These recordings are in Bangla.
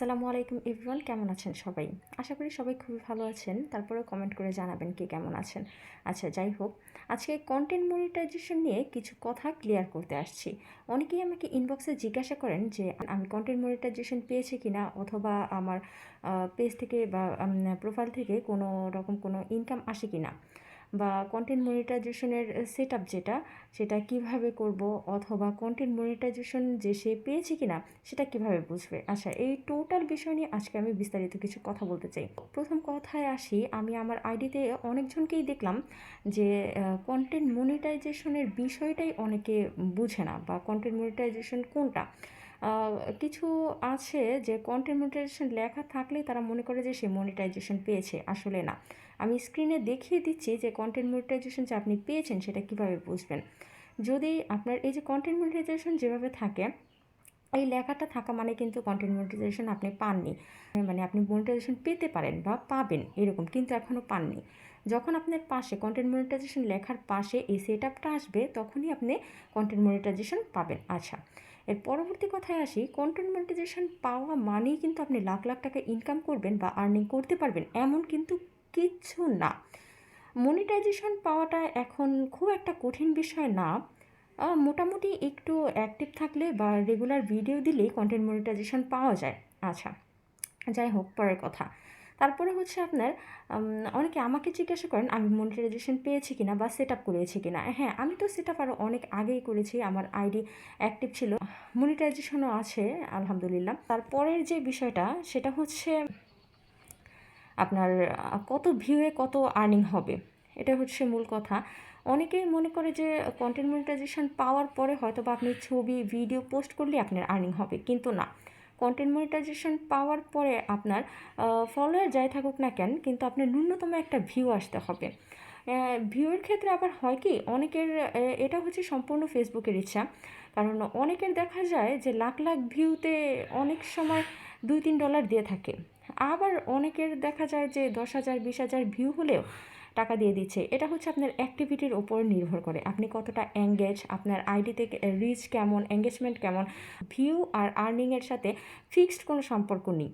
আসসালামু আলাইকুম এভরিওয়ান, কেমন আছেন সবাই? আশা করি সবাই খুবই ভালো আছেন। তারপরে কমেন্ট করে জানাবেন কে কেমন আছেন। আচ্ছা যাই হোক, আজকে কন্টেন্ট মনিটাইজেশন নিয়ে কিছু কথা ক্লিয়ার করতে আসছি। অনেকেই আমাকে ইনবক্সে জিজ্ঞাসা করেন যে, আমি কন্টেন্ট মনিটাইজেশন পেয়েছি কি না অথবা আমার পেজ থেকে বা প্রোফাইল থেকে কোনো রকম কোনো ইনকাম আসে কিনা? বা কন্টেন্ট মনিটাইজেশনের সেট আপ যেটা, সেটা কীভাবে করব অথবা কন্টেন্ট মনিটাইজেশন যে সে পেয়েছে কিনা, সেটা কীভাবে বুঝবে? আচ্ছা এই টোটাল বিষয় নিয়ে আজকে আমি বিস্তারিত কিছু কথা বলতে চাই। প্রথম কথায় আসি, আমি আমার আইডিতে অনেকজনকেই দেখলাম যে কন্টেন্ট মনিটাইজেশনের বিষয়টাই অনেকে বুঝে না বা কন্টেন্ট মনিটাইজেশন কোনটা? কিছু আছে যে কন্টেন্ট মনিটাইজেশন লেখা থাকলে তারা মনে করে যে সে মনিটাইজেশন পেয়েছে, আসলে না। আমি স্ক্রিনে দেখিয়ে দিচ্ছি যে কন্টেন্ট মনিটাইজেশন যে আপনি পেয়েছেন সেটা কীভাবে বুঝবেন। যদি আপনার এই যে কন্টেন্ট মনিটাইজেশন যেভাবে থাকে, এই লেখাটা থাকা মানে কিন্তু কন্টেন্ট মনিটাইজেশন আপনি পাননি। মানে আপনি মনিটাইজেশন পেতে পারেন বা পাবেন, এরকম কিন্তু এখনও পাননি। যখন আপনার পাশে কন্টেন্ট মনিটাইজেশন লেখার পাশে এই সেট আসবে, তখনই আপনি কন্টেন্ট মনিটাইজেশন পাবেন। আচ্ছা এর পরবর্তী কথায় আসি কন্টেন্ট মনিটাইজেশন পাওয়া মানেই কিন্তু আপনি লাখ লাখ টাকা ইনকাম করবেন বা আর্নিং করতে পারবেন, এমন কিন্তু কিচ্ছু না। মনিটাইজেশন পাওয়াটা এখন খুব একটা কঠিন বিষয় না। মোটামুটি একটু অ্যাক্টিভ থাকলে বা রেগুলার ভিডিও দিলেই কন্টেন্ট মনিটাইজেশন পাওয়া যায়। আচ্ছা যাই হোক, পরের কথা। তারপরে হচ্ছে আপনার অনেকে আমাকে জিজ্ঞাসা করেন, আমি মনিটাইজেশন পেয়েছি কিনা বা সেট আপ করেছি কিনা? হ্যাঁ আমি তো সেট আপ আরও অনেক আগেই করেছি, আমার আইডি অ্যাক্টিভ ছিল। মনিটাইজেশনও আছে, আলহামদুলিল্লাহ। তারপরের যে বিষয়টা, সেটা হচ্ছে আপনার, কত ভিউয়ে কত আর্নিং হবে, এটা হচ্ছে মূল কথা। অনেকেই মনে করে যে কন্টেন্ট মনিটাইজেশন পাওয়ার পরে হয়তো বা আপনি ছবি ভিডিও পোস্ট করলে আপনার আর্নিং হবে, কিন্তু না। কন্টেন্ট মনিটাইজেশন পাওয়ার পরে আপনার ফলোয়ার যাই থাকুক না কেন, কিন্তু আপনার ন্যূনতম একটা ভিউ আসতে হবে। ভিউয়ের ক্ষেত্রে আবার হয় কি, অনেকের এটা হচ্ছে সম্পূর্ণ ফেসবুকের ইচ্ছা। কারণ অনেকের দেখা যায় যে লাখ লাখ ভিউতে অনেক সময় দুই তিন ডলার দিয়ে থাকে। আবার অনেকের দেখা যায় যে দশ হাজার, বিশ হাজার ভিউ হলেও টাকা দিয়ে দিচ্ছে। এটা হচ্ছে আপনার অ্যাক্টিভিটির ওপর নির্ভর করে। আপনি কতটা এঙ্গেজ আপনার আইডিতে রিচ কেমন এঙ্গেজমেন্ট কেমন ভিউ আর আর্নিংয়ের সাথে ফিক্সড কোনো সম্পর্ক নেই।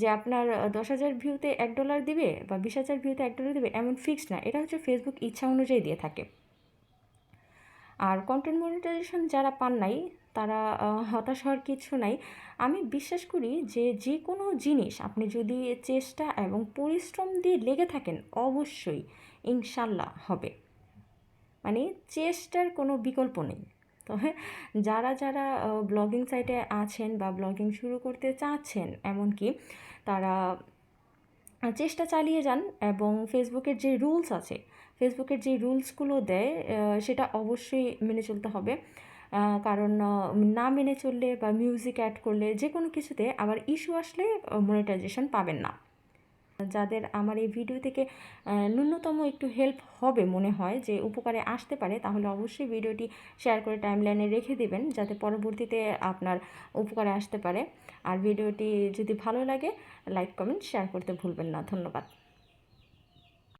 যে আপনার দশ হাজার ভিউতে এক ডলার দিবে বা বিশ হাজার ভিউতে এক ডলার দিবে, এমন ফিক্সড না। এটা হচ্ছে ফেসবুক ইচ্ছা অনুযায়ী দিয়ে থাকে। আর কন্টেন্ট মনিটাইজেশন যারা পান নাই, তারা হতাশ হওয়ার কিছু নাই। আমি বিশ্বাস করি যে যে কোনো জিনিস আপনি যদি চেষ্টা এবং পরিশ্রম দিয়ে লেগে থাকেন, অবশ্যই ইনশাল্লাহ হবে। মানে চেষ্টার কোনো বিকল্প নেই। তো যারা যারা ব্লগিং সাইটে আছেন বা ব্লগিং শুরু করতে চাচ্ছেন, এমনকি তারা চেষ্টা চালিয়ে যান এবং ফেসবুকের যে রুলস আছে, ফেসবুকের যে রুলসগুলো দেয় সেটা অবশ্যই মেনে চলতে হবে। কারণ না মেনে চললে বা মিউজিক অ্যাড করলে যে কোনো কিছুতে আবার ইস্যু আসলে মনিটাইজেশন পাবেন না। যাদের আমার এই ভিডিও থেকে ন্যূনতম একটু হেল্প হবে মনে হয়, যে উপকারে আসতে পারে, তাহলে অবশ্যই ভিডিওটি শেয়ার করে টাইমলাইনে রেখে দেবেন, যাতে পরবর্তীতে আপনার উপকারে আসতে পারে। আর ভিডিওটি যদি ভালো লাগে লাইক কমেন্ট শেয়ার করতে ভুলবেন না। ধন্যবাদ।